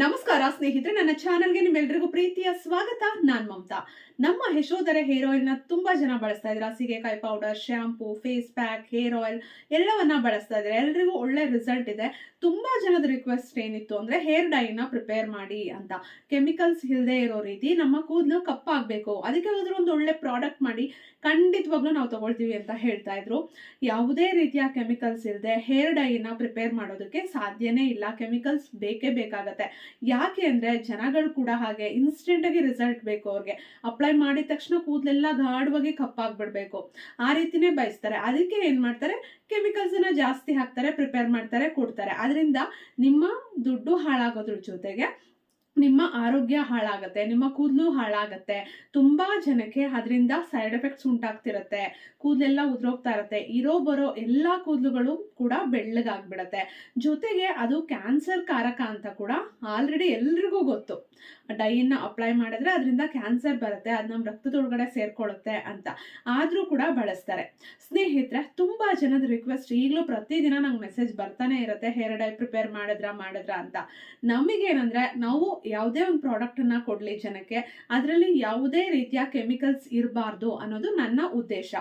ನಮಸ್ಕಾರ ಸ್ನೇಹಿತರೆ, ನನ್ನ ಚಾನೆಲ್ಗೆ ನಿಮ್ಮೆಲ್ಲರಿಗೂ ಪ್ರೀತಿಯ ಸ್ವಾಗತ. ನಾನ್ ಮಮತಾ. ನಮ್ಮ ಯಶೋಧರ ಹೇರ್ ಆಯಿಲ್ನ ತುಂಬಾ ಜನ ಬಳಸ್ತಾ ಇದ್ರ ಸೀಗೆಕಾಯಿ powder shampoo face pack hair oil ಎಲ್ಲವನ್ನ ಬಳಸ್ತಾ ಇದ್ದಾರೆ? ಎಲ್ರಿಗೂ ಒಳ್ಳೆ ರಿಸಲ್ಟ್ ಇದೆ. ತುಂಬಾ ಜನದ ರಿಕ್ವೆಸ್ಟ್ ಏನಿತ್ತು ಅಂದ್ರೆ ಹೇರ್ ಡೈನ ಪ್ರಿಪೇರ್ ಮಾಡಿ ಅಂತ. ಕೆಮಿಕಲ್ಸ್ ಇಲ್ಲದೆ ಇರೋ ರೀತಿ ನಮ್ಮ ಕೂದಲು ಕಪ್ಪಾಗಬೇಕು. ಅದಕ್ಕೆ ಹೋದ್ರೆ ಒಂದು ಒಳ್ಳೆ ಪ್ರಾಡಕ್ಟ್ ಮಾಡಿ ಖಂಡಿತವಾಗ್ಲೂ ನಾವು ತಗೊಳ್ತೀವಿ ಅಂತ ಹೇಳ್ತಾ ಇದ್ರು. ಯಾವುದೇ ರೀತಿಯ ಕೆಮಿಕಲ್ಸ್ ಇಲ್ಲದೆ ಹೇರ್ ಡೈನ ಪ್ರಿಪೇರ್ ಮಾಡೋದಕ್ಕೆ ಸಾಧ್ಯನೇ ಇಲ್ಲ. ಕೆಮಿಕಲ್ಸ್ ಬೇಕೇ ಬೇಕಾಗತ್ತೆ. ಯಾಕೆ ಅಂದರೆ ಜನಗಳು ಕೂಡ ಹಾಗೆ ಇನ್ಸ್ಟೆಂಟಾಗಿ ರಿಸಲ್ಟ್ ಬೇಕು ಅವ್ರಿಗೆ. ಅಪ್ಲೈ ಮಾಡಿದ ತಕ್ಷಣ ಕೂದಲೆಲ್ಲ ಗಾಢವಾಗಿ ಕಪ್ಪಾಗ್ಬಿಡ್ಬೇಕು. ಆ ರೀತಿನೇ ಬಯಸ್ತಾರೆ. ಅದಕ್ಕೆ ಏನು ಮಾಡ್ತಾರೆ? ಕೆಮಿಕಲ್ಸನ್ನು ಜಾಸ್ತಿ ಹಾಕ್ತಾರೆ ಪ್ರಿಪೇರ್ ಮಾಡ್ತಾರೆ, ಕೊಡ್ತಾರೆ. ಅದರಿಂದ ನಿಮ್ಮ ದುಡ್ಡು ಹಾಳಾಗೋದ್ರ ಜೊತೆಗೆ ನಿಮ್ಮ ಆರೋಗ್ಯ ಹಾಳಾಗತ್ತೆ, ನಿಮ್ಮ ಕೂದಲು ಹಾಳಾಗತ್ತೆ, ತುಂಬಾ ಜನಕ್ಕೆ ಅದರಿಂದ ಸೈಡ್ ಎಫೆಕ್ಟ್ಸ್ ಉಂಟಾಗ್ತಿರತ್ತೆ, ಕೂದಲೆಲ್ಲ ಉದ್ರೋಗ್ತಾ ಇರತ್ತೆ, ಇರೋ ಬರೋ ಎಲ್ಲಾ ಕೂದಲುಗಳು ಕೂಡ ಬೆಳ್ಳಗಾಗ್ಬಿಡತ್ತೆ. ಜೊತೆಗೆ ಅದು ಕ್ಯಾನ್ಸರ್ ಕಾರಕ ಅಂತ ಕೂಡ ಆಲ್ರೆಡಿ ಎಲ್ರಿಗೂ ಗೊತ್ತು. ಡೈಯನ್ನು ಅಪ್ಲೈ ಮಾಡಿದ್ರೆ ಅದರಿಂದ ಕ್ಯಾನ್ಸರ್ ಬರುತ್ತೆ ಅದು ನಮ್ಮ ರಕ್ತದೊಳಗಡೆ ಸೇರ್ಕೊಳ್ಳುತ್ತೆ ಅಂತ. ಆದರೂ ಕೂಡ ಬಳಸ್ತಾರೆ. ಸ್ನೇಹಿತರೆ, ತುಂಬಾ ಜನದ ರಿಕ್ವೆಸ್ಟ್ ಈಗಲೂ ಪ್ರತಿದಿನ ನಂಗೆ ಮೆಸೇಜ್ ಬರ್ತಾನೆ ಇರುತ್ತೆ, ಹೇರ್ ಡೈ ಪ್ರಿಪೇರ್ ಮಾಡಿದ್ರ ಮಾಡಿದ್ರ ಅಂತ. ನಮಗೇನಂದ್ರೆ ನಾವು ಯಾವುದೇ ಒಂದು ಪ್ರಾಡಕ್ಟನ್ನು ಕೊಡಲಿ ಜನಕ್ಕೆ, ಅದರಲ್ಲಿ ಯಾವುದೇ ರೀತಿಯ ಕೆಮಿಕಲ್ಸ್ ಇರಬಾರ್ದು ಅನ್ನೋದು ನನ್ನ ಉದ್ದೇಶ.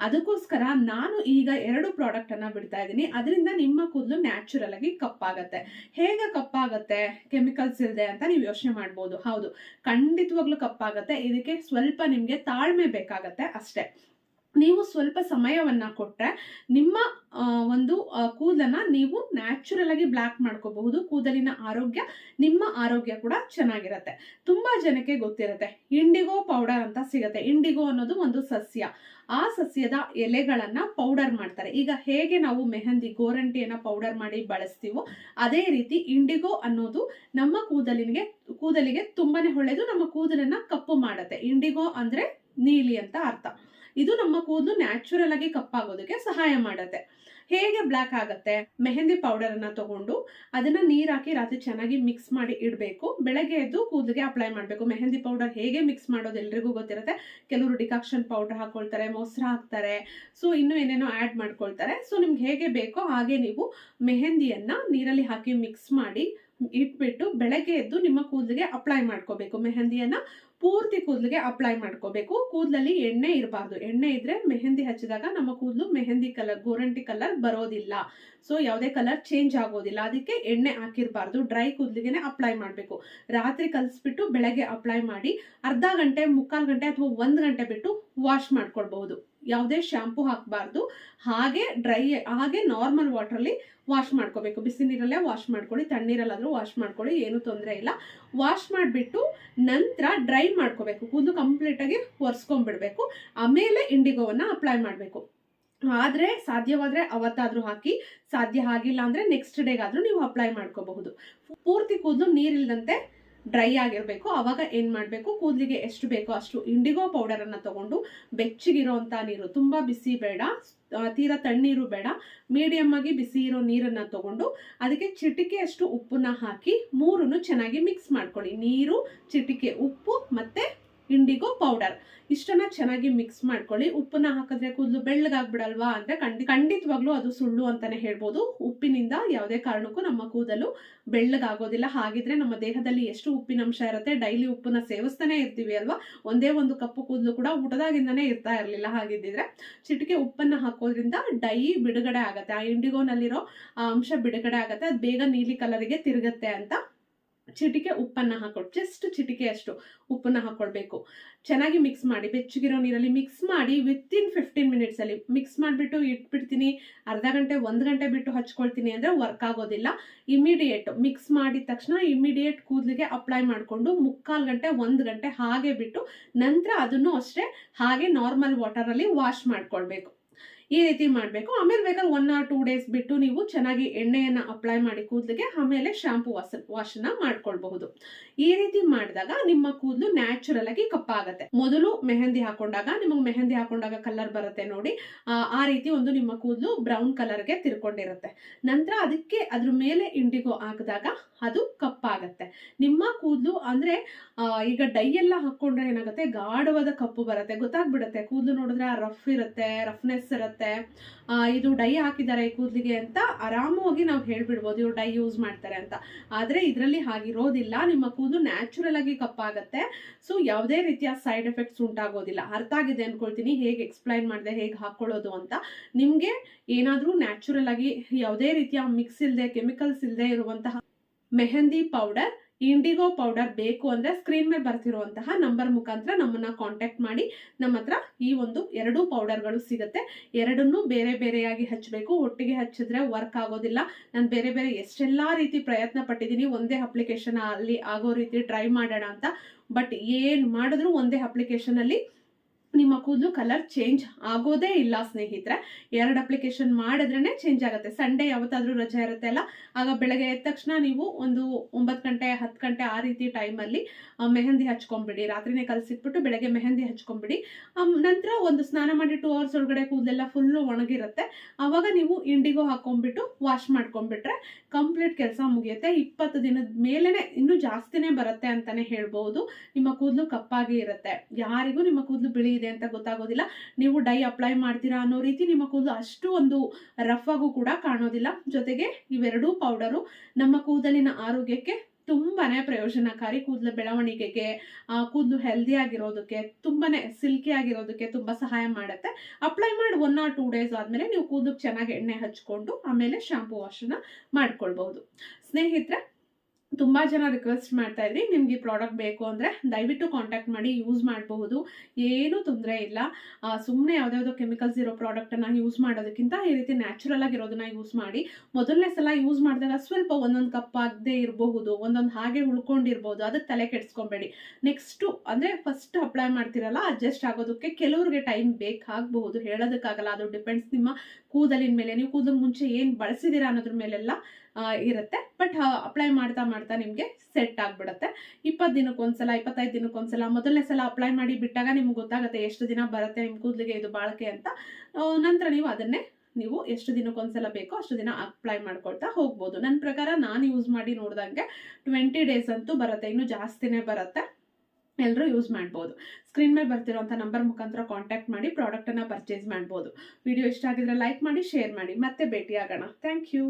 ಅದಕ್ಕೋಸ್ಕರ ನಾನು ಈಗ ಎರಡು ಪ್ರಾಡಕ್ಟನ್ನು ಬಿಡ್ತಾ ಇದ್ದೀನಿ. ಅದರಿಂದ ನಿಮ್ಮ ಕೂದಲು ನ್ಯಾಚುರಲ್ ಆಗಿ ಕಪ್ಪಾಗತ್ತೆ. ಹೇಗೆ ಕಪ್ಪಾಗತ್ತೆ? ಕೆಮಿಕಲ್ಸ್ ಇಲ್ಲದೆ ಅಂತ ನೀವು ಯೋಚನೆ ಮಾಡ್ಬೋದು. ಹೌದು, ಖಂಡಿತವಾಗ್ಲೂ ಕಪ್ಪಾಗತ್ತೆ. ಇದಕ್ಕೆ ಸ್ವಲ್ಪ ನಿಮಗೆ ತಾಳ್ಮೆ ಬೇಕಾಗತ್ತೆ ಅಷ್ಟೇ. ನೀವು ಸ್ವಲ್ಪ ಸಮಯವನ್ನು ಕೊಟ್ಟರೆ ನಿಮ್ಮ ಒಂದು ಕೂದಲನ್ನು ನೀವು ನ್ಯಾಚುರಲ್ ಆಗಿ ಬ್ಲ್ಯಾಕ್ ಮಾಡ್ಕೋಬಹುದು. ಕೂದಲಿನ ಆರೋಗ್ಯ, ನಿಮ್ಮ ಆರೋಗ್ಯ ಕೂಡ ಚೆನ್ನಾಗಿರುತ್ತೆ. ತುಂಬ ಜನಕ್ಕೆ ಗೊತ್ತಿರುತ್ತೆ ಇಂಡಿಗೋ ಪೌಡರ್ ಅಂತ ಸಿಗುತ್ತೆ. ಇಂಡಿಗೋ ಅನ್ನೋದು ಒಂದು ಸಸ್ಯ. ಆ ಸಸ್ಯದ ಎಲೆಗಳನ್ನು ಪೌಡರ್ ಮಾಡ್ತಾರೆ. ಈಗ ಹೇಗೆ ನಾವು ಮೆಹಂದಿ ಗೋರಂಟಿಯನ್ನು ಪೌಡರ್ ಮಾಡಿ ಬಳಸ್ತೀವೋ, ಅದೇ ರೀತಿ ಇಂಡಿಗೋ ಅನ್ನೋದು ನಮ್ಮ ಕೂದಲಿಗೆ ಕೂದಲಿಗೆ ತುಂಬಾನೇ ಒಳ್ಳೆಯದು ನಮ್ಮ ಕೂದಲನ್ನು ಕಪ್ಪು ಮಾಡುತ್ತೆ. ಇಂಡಿಗೋ ಅಂದರೆ ನೀಲಿ ಅಂತ ಅರ್ಥ. ಇದು ನಮ್ಮ ಕೂದಲು ನ್ಯಾಚುರಲ್ ಆಗಿ ಕಪ್ಪಾಗೋದಕ್ಕೆ ಸಹಾಯ ಮಾಡುತ್ತೆ. ಹೇಗೆ ಬ್ಲ್ಯಾಕ್ ಆಗುತ್ತೆ? ಮೆಹಂದಿ ಪೌಡರ್ ಅನ್ನ ತಗೊಂಡು ಅದನ್ನ ನೀರ್ ಹಾಕಿ ರಾತ್ರಿ ಚೆನ್ನಾಗಿ ಮಿಕ್ಸ್ ಮಾಡಿ ಇಡಬೇಕು. ಬೆಳಗ್ಗೆ ಎದ್ದು ಕೂದಲಿಗೆ ಅಪ್ಲೈ ಮಾಡಬೇಕು. ಮೆಹಂದಿ ಪೌಡರ್ ಹೇಗೆ ಮಿಕ್ಸ್ ಮಾಡೋದು ಎಲ್ರಿಗೂ ಗೊತ್ತಿರುತ್ತೆ. ಕೆಲವರು ಡಿಕಾಕ್ಷನ್ ಪೌಡರ್ ಹಾಕೊಳ್ತಾರೆ, ಮೊಸರು ಹಾಕ್ತಾರೆ ಸೊ ಇನ್ನು ಏನೇನೋ ಆ್ಯಡ್ ಮಾಡ್ಕೊಳ್ತಾರೆ. ಸೊ ನಿಮ್ಗೆ ಹೇಗೆ ಬೇಕೋ ಹಾಗೆ ನೀವು ಮೆಹಂದಿಯನ್ನ ನೀರಲ್ಲಿ ಹಾಕಿ ಮಿಕ್ಸ್ ಮಾಡಿ ಇಟ್ಬಿಟ್ಟು ಬೆಳಗ್ಗೆ ಎದ್ದು ನಿಮ್ಮ ಕೂದಲಿಗೆ ಅಪ್ಲೈ ಮಾಡ್ಕೋಬೇಕು. ಮೆಹಂದಿಯನ್ನ ಪೂರ್ತಿ ಕೂದಲಿಗೆ ಅಪ್ಲೈ ಮಾಡ್ಕೋಬೇಕು. ಕೂದಲಲ್ಲಿ ಎಣ್ಣೆ ಇರಬಾರ್ದು. ಎಣ್ಣೆ ಇದ್ರೆ ಮೆಹಂದಿ ಹಚ್ಚಿದಾಗ ನಮ್ಮ ಕೂದಲು ಮೆಹಂದಿ ಕಲರ್ ಗೋರಂಟಿ ಕಲರ್ ಬರೋದಿಲ್ಲ. ಸೊ ಯಾವುದೇ ಕಲರ್ ಚೇಂಜ್ ಆಗೋದಿಲ್ಲ. ಅದಕ್ಕೆ ಎಣ್ಣೆ ಹಾಕಿರಬಾರ್ದು. ಡ್ರೈ ಕೂದಲಿಗೆನೆ ಅಪ್ಲೈ ಮಾಡಬೇಕು. ರಾತ್ರಿ ಕಲಿಸ್ಬಿಟ್ಟು ಬೆಳಗ್ಗೆ ಅಪ್ಲೈ ಮಾಡಿ ಅರ್ಧ ಗಂಟೆ, ಮುಕ್ಕಾಲು ಗಂಟೆ ಅಥವಾ ಒಂದು ಗಂಟೆ ಬಿಟ್ಟು ವಾಶ್ ಮಾಡ್ಕೊಳ್ಬಹುದು. ಯಾವುದೇ ಶ್ಯಾಂಪು ಹಾಕಬಾರ್ದು. ಹಾಗೆ ಡ್ರೈ ಹಾಗೆ ನಾರ್ಮಲ್ ವಾಟ್ರಲ್ಲಿ ವಾಶ್ ಮಾಡ್ಕೋಬೇಕು. ಬಿಸಿ ನೀರಲ್ಲೇ ವಾಶ್ ಮಾಡ್ಕೊಳ್ಳಿ, ತಣ್ಣೀರಲ್ಲಾದರೂ ವಾಶ್ ಮಾಡ್ಕೊಳ್ಳಿ, ಏನು ತೊಂದರೆ ಇಲ್ಲ. ವಾಶ್ ಮಾಡಿಬಿಟ್ಟು ನಂತರ ಡ್ರೈ ಮಾಡ್ಕೋಬೇಕು. ಕೂದಲು ಕಂಪ್ಲೀಟಾಗಿ ಒರೆಸ್ಕೊಂಡ್ಬಿಡ್ಬೇಕು. ಆಮೇಲೆ ಇಂಡಿಗೋವನ್ನು ಅಪ್ಲೈ ಮಾಡಬೇಕು. ಆದರೆ ಸಾಧ್ಯವಾದರೆ ಅವತ್ತಾದರೂ ಹಾಕಿ, ಸಾಧ್ಯ ಆಗಿಲ್ಲ ಅಂದರೆ ನೆಕ್ಸ್ಟ್ ಡೇಗಾದರೂ ನೀವು ಅಪ್ಲೈ ಮಾಡ್ಕೋಬಹುದು. ಪೂರ್ತಿ ಕೂದಲು ನೀರಿಲ್ದಂತೆ ಡ್ರೈ ಆಗಿರಬೇಕು ಆವಾಗ ಏನು ಮಾಡಬೇಕು, ಕೂದಲಿಗೆ ಎಷ್ಟು ಬೇಕೋ ಅಷ್ಟು ಇಂಡಿಗೋ ಪೌಡರನ್ನು ತಗೊಂಡು ಬೆಚ್ಚಗಿರೋಂಥ ನೀರು, ತುಂಬ ಬಿಸಿ ಬೇಡ ತೀರ ತೀರಾ ತಣ್ಣೀರು ಬೇಡ ಮೀಡಿಯಮ್ ಆಗಿ ಬಿಸಿ ಇರೋ ನೀರನ್ನು ತಗೊಂಡು ಅದಕ್ಕೆ ಚಿಟಿಕೆಯಷ್ಟು ಉಪ್ಪನ್ನ ಹಾಕಿ ಮೂರನ್ನು ಚೆನ್ನಾಗಿ ಮಿಕ್ಸ್ ಮಾಡ್ಕೊಳ್ಳಿ. ನೀರು, ಚಿಟಿಕೆ, ಉಪ್ಪು ಮತ್ತೆ ಇಂಡಿಗೋ ಪೌಡರ್. ಇಷ್ಟನ್ನ ಚೆನ್ನಾಗಿ ಮಿಕ್ಸ್ ಮಾಡ್ಕೊಳ್ಳಿ. ಉಪ್ಪನ್ನ ಹಾಕಿದ್ರೆ ಕೂದಲು ಬೆಳ್ಳಗಾಗ್ಬಿಡಲ್ವಾ ಅಂದ್ರೆ ಖಂಡಿ, ಖಂಡಿತವಾಗ್ಲೂ ಅದು ಸುಳ್ಳು ಅಂತಾನೆ ಹೇಳ್ಬೋದು. ಉಪ್ಪಿನಿಂದ ಯಾವುದೇ ಕಾರಣಕ್ಕೂ ನಮ್ಮ ಕೂದಲು ಬೆಳ್ಳಗಾಗೋದಿಲ್ಲ. ಹಾಗಿದ್ರೆ ನಮ್ಮ ದೇಹದಲ್ಲಿ ಎಷ್ಟು ಉಪ್ಪಿನಂಶ ಇರುತ್ತೆ, ಡೈಲಿ ಉಪ್ಪನ್ನ ಸೇವಿಸ್ತಾನೆ ಇರ್ತೀವಿ ಅಲ್ವಾ? ಒಂದೇ ಒಂದು ಕಪ್ಪು ಕೂದಲು ಕೂಡ ಊಟದಾಗಿಂದನೇ ಇರ್ತಾ ಇರಲಿಲ್ಲ ಹಾಗಿದ್ದಿದ್ರೆ ಚಿಟಿಕೆ ಉಪ್ಪನ್ನ ಹಾಕೋದ್ರಿಂದ ಡೈ ಬಿಡುಗಡೆ ಆಗತ್ತೆ. ಆ ಇಂಡಿಗೋನಲ್ಲಿರೋ ಅಂಶ ಬಿಡುಗಡೆ ಆಗತ್ತೆ. ಅದು ಬೇಗ ನೀಲಿ ಕಲರಿಗೆ ತಿರುಗತ್ತೆ ಅಂತ ಚಿಟಿಕೆ ಉಪ್ಪನ್ನ ಹಾಕೊಳ್ ಜಸ್ಟ್ ಚಿಟಿಕೆ ಅಷ್ಟು ಉಪ್ಪನ್ನ ಹಾಕೊಳ್ಬೇಕು. ಚೆನ್ನಾಗಿ ಮಿಕ್ಸ್ ಮಾಡಿ, ಬೆಚ್ಚಗಿರೋ ನೀರಲ್ಲಿ ಮಿಕ್ಸ್ ಮಾಡಿ ವಿತಿನ್ ಫಿಫ್ಟೀನ್ ಮಿನಿಟ್ಸ್ ಅಲ್ಲಿ ಮಿಕ್ಸ್ ಮಾಡಿಬಿಟ್ಟು ಇಟ್ಬಿಡ್ತೀನಿ. ಅರ್ಧ ಗಂಟೆ, ಒಂದು ಗಂಟೆ ಬಿಟ್ಟು ಹಚ್ಕೊಳ್ತೀನಿ ಅಂದ್ರೆ ವರ್ಕ್ ಆಗೋದಿಲ್ಲ. ಇಮಿಡಿಯೇಟ್ ಮಿಕ್ಸ್ ಮಾಡಿದ ತಕ್ಷಣ ಇಮಿಡಿಯೇಟ್ ಕೂದಲಿಗೆ ಅಪ್ಲೈ ಮಾಡಿಕೊಂಡು ಮುಕ್ಕಾಲು ಗಂಟೆ, ಒಂದು ಗಂಟೆ ಹಾಗೆ ಬಿಟ್ಟು ನಂತರ ಅದನ್ನು ಅಷ್ಟೇ ಹಾಗೆ ನಾರ್ಮಲ್ ವಾಟರಲ್ಲಿ ವಾಶ್ ಮಾಡ್ಕೊಳ್ಬೇಕು. ಈ ರೀತಿ ಮಾಡಬೇಕು. ಆಮೇಲೆ ಬೇಕಾದ್ರೆ ಒನ್ ಆರ್ ಟೂ ಡೇಸ್ ಬಿಟ್ಟು ನೀವು ಚೆನ್ನಾಗಿ ಎಣ್ಣೆಯನ್ನು ಅಪ್ಲೈ ಮಾಡಿ ಕೂದಲಿಗೆ ಆಮೇಲೆ ಶಾಂಪು ವಾಶ್ ವಾಶನ್ನ ಮಾಡ್ಕೊಳ್ಬಹುದು. ಈ ರೀತಿ ಮಾಡಿದಾಗ ನಿಮ್ಮ ಕೂದಲು ನ್ಯಾಚುರಲ್ ಆಗಿ ಕಪ್ಪಾಗತ್ತೆ. ಮೊದಲು ಮೆಹಂದಿ ಹಾಕೊಂಡಾಗ ನಿಮಗೆ ಮೆಹಂದಿ ಹಾಕೊಂಡಾಗ ಕಲರ್ ಬರುತ್ತೆ ನೋಡಿ ಆ, ರೀತಿ ಒಂದು ನಿಮ್ಮ ಕೂದಲು ಬ್ರೌನ್ ಕಲರ್ಗೆ ತಿರ್ಕೊಂಡಿರುತ್ತೆ. ನಂತರ ಅದಕ್ಕೆ ಅದ್ರ ಮೇಲೆ ಇಂಡಿಗೋ ಹಾಕಿದಾಗ ಅದು ಕಪ್ಪಾಗತ್ತೆ. ನಿಮ್ಮ ಕೂದಲು ಅಂದ್ರೆ ಈಗ ಡೈ ಎಲ್ಲ ಹಾಕೊಂಡ್ರೆ ಏನಾಗುತ್ತೆ? ಗಾಢವಾದ ಕಪ್ಪು ಬರುತ್ತೆ. ಗೊತ್ತಾಗ್ಬಿಡುತ್ತೆ. ಕೂದಲು ನೋಡಿದ್ರೆ ರಫ್ ಇರುತ್ತೆ ರಫ್ನೆಸ್ ಇರುತ್ತೆ. ಬರುತ್ತೆ. ಇದು ಡೈ ಹಾಕಿದ್ದಾರೆ ಈ ಕೂದಲಿಗೆ ಅಂತ ಆರಾಮವಾಗಿ ನಾವು ಹೇಳ್ಬಿಡ್ಬೋದು ಇವ್ರು ಡೈ ಯೂಸ್ ಮಾಡ್ತಾರೆ ಅಂತ. ಆದರೆ ಇದರಲ್ಲಿ ಹಾಗಿರೋದಿಲ್ಲ. ನಿಮ್ಮ ಕೂದಲು ನ್ಯಾಚುರಲ್ ಆಗಿ ಕಪ್ಪಾಗತ್ತೆ. ಸೊ ಯಾವುದೇ ರೀತಿಯ ಸೈಡ್ ಎಫೆಕ್ಟ್ಸ್ ಉಂಟಾಗೋದಿಲ್ಲ. ಅರ್ಥ ಆಗಿದೆ ಅಂದ್ಕೊಳ್ತೀನಿ ಹೇಗೆ ಎಕ್ಸ್ಪ್ಲೈನ್ ಮಾಡಿದೆ, ಹೇಗೆ ಹಾಕ್ಕೊಳ್ಳೋದು ಅಂತ. ನಿಮಗೆ ಏನಾದರೂ ನ್ಯಾಚುರಲ್ ಆಗಿ ಯಾವುದೇ ರೀತಿಯ ಮಿಕ್ಸ್ ಇಲ್ಲದೆ ಕೆಮಿಕಲ್ಸ್ ಇಲ್ಲದೆ ಇರುವಂತಹ ಮೆಹಂದಿ ಪೌಡರ್ ಇಂಡಿಗೋ ಪೌಡರ್ ಬೇಕು ಅಂದರೆ ಸ್ಕ್ರೀನ್ ಮೇಲೆ ಬರ್ತಿರುವಂತಹ ನಂಬರ್ ಮುಖಾಂತರ ನಮ್ಮನ್ನು ಕಾಂಟ್ಯಾಕ್ಟ್ ಮಾಡಿ. ನಮ್ಮ ಹತ್ರ ಈ ಒಂದು ಎರಡು ಪೌಡರ್ಗಳು ಸಿಗುತ್ತೆ. ಎರಡನ್ನೂ ಬೇರೆ ಬೇರೆಯಾಗಿ ಹಚ್ಚಬೇಕು. ಒಟ್ಟಿಗೆ ಹಚ್ಚಿದ್ರೆ ವರ್ಕ್ ಆಗೋದಿಲ್ಲ. ನಾನು ಬೇರೆ ಬೇರೆ ಎಷ್ಟೆಲ್ಲ ರೀತಿ ಪ್ರಯತ್ನ ಪಟ್ಟಿದ್ದೀನಿ, ಒಂದೇ ಅಪ್ಲಿಕೇಶನ್ ಅಲ್ಲಿ ಆಗೋ ರೀತಿ ಟ್ರೈ ಮಾಡೋಣ ಅಂತ. ಬಟ್ ಏನು ಮಾಡಿದ್ರು ಒಂದೇ ಅಪ್ಲಿಕೇಶನಲ್ಲಿ ನಿಮ್ಮ ಕೂದಲು ಕಲರ್ ಚೇಂಜ್ ಆಗೋದೇ ಇಲ್ಲ ಸ್ನೇಹಿತರೆ. ಎರಡು ಅಪ್ಲಿಕೇಶನ್ ಮಾಡಿದ್ರೇ ಚೇಂಜ್ ಆಗುತ್ತೆ. ಸಂಡೇ ಯಾವತ್ತಾದ್ರೂ ರಜೆ ಇರುತ್ತೆ ಅಲ್ಲ? ಆಗ ಬೆಳಗ್ಗೆ ಎದ್ದ ತಕ್ಷಣ ನೀವು ಒಂದು ಒಂಬತ್ತು ಗಂಟೆ, ಹತ್ತು ಗಂಟೆ ಆ ರೀತಿ ಟೈಮಲ್ಲಿ ಮೆಹಂದಿ ಹಚ್ಕೊಂಬಿಡಿ ರಾತ್ರಿನೇ ಕಲಸಿಟ್ಬಿಟ್ಟು ಬೆಳಗ್ಗೆ ಮೆಹಂದಿ ಹಚ್ಕೊಂಬಿಡಿ ನಂತರ ಒಂದು ಸ್ನಾನ ಮಾಡಿ ಟೂ ಅವರ್ಸ್ ಒಳಗಡೆ ಕೂದಲೆಲ್ಲ ಫುಲ್ಲು ಒಣಗಿರುತ್ತೆ. ಆವಾಗ ನೀವು ಇಂಡಿಗೋ ಹಾಕೊಂಡ್ಬಿಟ್ಟು ವಾಶ್ ಮಾಡ್ಕೊಂಡ್ಬಿಟ್ರೆ ಕಂಪ್ಲೀಟ್ ಕೆಲಸ ಮುಗಿಯುತ್ತೆ. ಇಪ್ಪತ್ತು ದಿನದ ಮೇಲೆನೆ ಇನ್ನೂ ಜಾಸ್ತಿನೇ ಬರುತ್ತೆ ಅಂತಾನೆ ಹೇಳ್ಬೋದು. ನಿಮ್ಮ ಕೂದಲು ಕಪ್ಪಾಗಿ ಇರುತ್ತೆ. ಯಾರಿಗೂ ನಿಮ್ಮ ಕೂದಲು ಬಿಳಿ ಇದೆ ಅಂತ ಗೊತ್ತಾಗೋದಿಲ್ಲ. ನೀವು ಡೈ ಅಪ್ಲೈ ಮಾಡ್ತೀರಾ ಅನ್ನೋ ರೀತಿ ನಿಮ್ಮ ಕೂದಲು ಅಷ್ಟು ಒಂದು ರಫ್ ಆಗು ಕೂಡ ಕಾಣೋದಿಲ್ಲ. ಜೊತೆಗೆ ಇವೆರಡೂ ಪೌಡರು ನಮ್ಮ ಕೂದಲಿನ ಆರೋಗ್ಯಕ್ಕೆ ತುಂಬಾನೇ ಪ್ರಯೋಜನಕಾರಿ. ಕೂದಲು ಬೆಳವಣಿಗೆಗೆ ಕೂದಲು ಹೆಲ್ದಿ ಆಗಿರೋದಕ್ಕೆ, ತುಂಬಾನೇ ಸಿಲ್ಕಿ ಆಗಿರೋದಕ್ಕೆ ತುಂಬಾ ಸಹಾಯ ಮಾಡುತ್ತೆ. ಅಪ್ಲೈ ಮಾಡಿ ಒನ್ ಆರ್ ಟೂ ಡೇಸ್ ಆದ್ಮೇಲೆ ನೀವು ಕೂದಲು ಚೆನ್ನಾಗಿ ಎಣ್ಣೆ ಹಚ್ಕೊಂಡು ಆಮೇಲೆ ಶಾಂಪೂ ವಾಶನ್ನ ಮಾಡ್ಕೊಳ್ಬಹುದು. ಸ್ನೇಹಿತರೆ ತುಂಬಾ ಜನ ರಿಕ್ವೆಸ್ಟ್ ಮಾಡ್ತಾ ಇದ್ರಿ, ನಿಮ್ಗೆ ಈ ಪ್ರಾಡಕ್ಟ್ ಬೇಕು ಅಂದರೆ ದಯವಿಟ್ಟು ಕಾಂಟ್ಯಾಕ್ಟ್ ಮಾಡಿ ಯೂಸ್ ಮಾಡಬಹುದು. ಏನೂ ತೊಂದರೆ ಇಲ್ಲ. ಸುಮ್ಮನೆ ಯಾವುದ್ಯಾವುದೋ ಕೆಮಿಕಲ್ಸ್ ಇರೋ ಪ್ರಾಡಕ್ಟನ್ನು ಯೂಸ್ ಮಾಡೋದಕ್ಕಿಂತ ಈ ರೀತಿ ನ್ಯಾಚುರಲ್ ಆಗಿರೋದನ್ನ ಯೂಸ್ ಮಾಡಿ. ಮೊದಲನೇ ಸಲ ಯೂಸ್ ಮಾಡಿದಾಗ ಸ್ವಲ್ಪ ಒಂದೊಂದು ಕಪ್ ಆಗದೇ ಇರಬಹುದು, ಒಂದೊಂದು ಹಾಗೆ ಉಳ್ಕೊಂಡಿರ್ಬೋದು ಅದಕ್ಕೆ ತಲೆ ಕೆಡಿಸ್ಕೊಬೇಡಿ. ನೆಕ್ಸ್ಟು ಅಂದರೆ ಫಸ್ಟ್ ಅಪ್ಲೈ ಮಾಡ್ತಿರಲ್ಲ ಅಡ್ಜಸ್ಟ್ ಆಗೋದಕ್ಕೆ ಕೆಲವ್ರಿಗೆ ಟೈಮ್ ಬೇಕಾಗಬಹುದು. ಹೇಳೋದಕ್ಕಾಗಲ್ಲ, ಅದು ಡಿಪೆಂಡ್ಸ್ ನಿಮ್ಮ ಕೂದಲಿನ ಮೇಲೆ. ನೀವು ಕೂದಲು ಮುಂಚೆ ಏನು ಬಳಸಿದ್ದೀರಾ ಅನ್ನೋದ್ರ ಮೇಲೆಲ್ಲ ಇರುತ್ತೆ. ಬಟ್ ಅಪ್ಲೈ ಮಾಡ್ತಾ ಮಾಡ್ತಾ ನಿಮಗೆ ಸೆಟ್ ಆಗಿಬಿಡುತ್ತೆ. ಇಪ್ಪತ್ತು ದಿನಕ್ಕೊಂದ್ಸಲ ಇಪ್ಪತ್ತೈದು ದಿನಕ್ಕೊಂದ್ಸಲ ಮೊದಲನೇ ಸಲ ಅಪ್ಲೈ ಮಾಡಿ ಬಿಟ್ಟಾಗ ನಿಮ್ಗೆ ಗೊತ್ತಾಗುತ್ತೆ ಎಷ್ಟು ದಿನ ಬರುತ್ತೆ ನಿಮ್ಮ ಕೂದಲಿಗೆ ಇದು ಬಾಳಿಕೆ ಅಂತ. ನಂತರ ನೀವು ಅದನ್ನೇ ನೀವು ಎಷ್ಟು ದಿನಕ್ಕೊಂದ್ಸಲ ಬೇಕೋ ಅಷ್ಟು ದಿನ ಅಪ್ಲೈ ಮಾಡ್ಕೊಳ್ತಾ ಹೋಗ್ಬೋದು. ನನ್ನ ಪ್ರಕಾರ ನಾನು ಯೂಸ್ ಮಾಡಿ ನೋಡ್ದಂಗೆ ಟ್ವೆಂಟಿ ಡೇಸ್ ಅಂತೂ ಬರುತ್ತೆ, ಇನ್ನೂ ಜಾಸ್ತಿನೇ ಬರುತ್ತೆ. ಎಲ್ಲರೂ ಯೂಸ್ ಮಾಡ್ಬೋದು. ಸ್ಕ್ರೀನ್ ಮೇಲೆ ಬರ್ತಿರೋಂಥ ನಂಬರ್ ಮುಖಾಂತರ ಕಾಂಟ್ಯಾಕ್ಟ್ ಮಾಡಿ ಪ್ರಾಡಕ್ಟನ್ನು ಪರ್ಚೇಸ್ ಮಾಡ್ಬೋದು. ವಿಡಿಯೋ ಇಷ್ಟ ಆಗಿದ್ರೆ ಲೈಕ್ ಮಾಡಿ ಶೇರ್ ಮಾಡಿ. ಮತ್ತೆ ಭೇಟಿಯಾಗೋಣ. Thank you